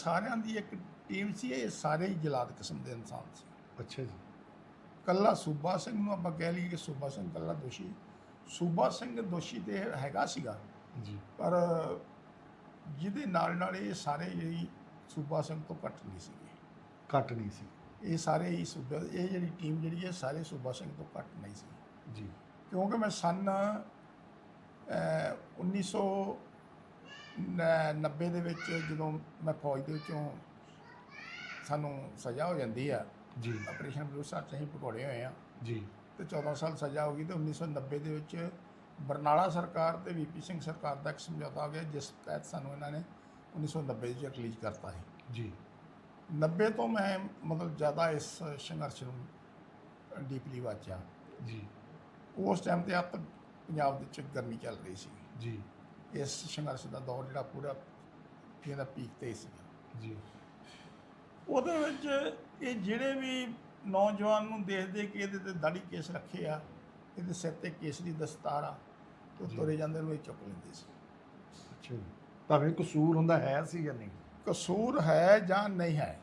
ਸਾਰਿਆਂ ਦੀ ਇੱਕ ਟੀਮ ਸੀ ਇਹ ਸਾਰੇ ਹੀ ਜਲਾਦ ਕਿਸਮ ਦੇ ਇਨਸਾਨ ਸੀ। ਅੱਛਾ ਜੀ। ਕੱਲਾ ਸੂਬਾ ਸਿੰਘ ਨੂੰ ਆਪਾਂ ਕਹਿ ਲਈਏ ਕਿ ਸੂਬਾ ਸਿੰਘ ਕੱਲਾ ਦੋਸ਼ੀ। ਸੂਬਾ ਸਿੰਘ ਦੋਸ਼ੀ ਤੇ ਹੈਗਾ ਸੀਗਾ। ਜੀ। ਪਰ ਜਿਹਦੇ ਨਾਲ ਨਾਲ ਇਹ ਸਾਰੇ ਜਿਹੜੀ ਸੂਬਾ ਸਿੰਘ ਤੋਂ ਘੱਟ ਨਹੀਂ ਸੀ ਘੱਟ ਨਹੀਂ ਸੀ। ਇਹ ਸਾਰੇ ਹੀ ਸੂਬਾ ਇਹ ਜਿਹੜੀ ਟੀਮ ਜਿਹੜੀ ਹੈ ਸਾਰੇ ਸੂਬਾ ਸਿੰਘ ਤੋਂ ਘੱਟ ਨਹੀਂ ਸੀ। ਜੀ। ਕਿਉਂਕਿ ਮੈਂ ਸਨ 1900 90 ਦੇ ਵਿੱਚ ਜਦੋਂ ਮੈਂ ਫੌਜ ਦੇ ਵਿੱਚੋਂ ਸਾਨੂੰ ਸਜ਼ਾ ਹੋ ਜਾਂਦੀ ਆ ਜੀ। ਆਪਰੇਸ਼ਨ ਬਲੂ ਸਟਾਰ ਚ ਅਸੀਂ ਪਕੌੜੇ ਹੋਏ ਆ। ਜੀ। ਤੇ 14 ਸਾਲ ਸਜ਼ਾ ਹੋ ਗਈ ਤੇ 1990 ਦੇ ਵਿੱਚ ਬਰਨਾਲਾ ਸਰਕਾਰ ਤੇ ਵੀਪੀ ਸਿੰਘ ਸਰਕਾਰ ਦਾ ਇੱਕ ਸਮਝੌਤਾ ਹੋ ਗਿਆ ਜਿਸ ਤਹਿਤ ਸਾਨੂੰ ਇਹਨਾਂ ਨੇ 1990 ਵਿੱਚ ਰਿਲੀਜ਼ ਕਰਤਾ ਹੈ ਜੀ। 90 ਤੋਂ ਮੈਂ ਮਤਲਬ ਜ਼ਿਆਦਾ ਇਸ ਸੰਘਰਸ਼ ਨੂੰ ਡੀਪਲੀ ਵਾਚਿਆ। ਜੀ। ਉਸ ਟਾਈਮ ਤੇ ਆਤ ਪੰਜਾਬ ਵਿੱਚ ਗਰਮੀ ਚੱਲ ਰਹੀ ਸੀ। ਜੀ। ਇਸ ਸੰਘਰਸ਼ ਦਾ ਦੌਰ ਜਿਹੜਾ ਪੂਰਾ ਇਹਦਾ ਪੀਕ ਤੇ ਸੀ। ਜੀ। ਉਹਦੇ ਵਿੱਚ ਇਹ ਜਿਹੜੇ ਵੀ ਨੌਜਵਾਨ ਨੂੰ ਦੇਖਦੇ ਕਿ ਇਹਦੇ ਤੇ ਦਾੜੀ ਕੇਸ ਰੱਖੇ ਆ ਇਹਦੇ ਸਿਰ ਤੇ ਕੇਸਰੀ ਦਸਤਾਰ ਆ ਤੇ ਉਹ। ਤੁਰੇ ਜਾਂਦੇ ਨੂੰ ਇਹ ਚੁੱਕ ਲੈਂਦੇ ਸੀ। ਅੱਛਾ ਜੀ। ਭਾਵੇਂ ਕਸੂਰ ਹੁੰਦਾ ਹੈ ਸੀ ਜਾਂ ਨਹੀਂ? ਕਸੂਰ ਹੈ ਜਾਂ ਨਹੀਂ ਹੈ?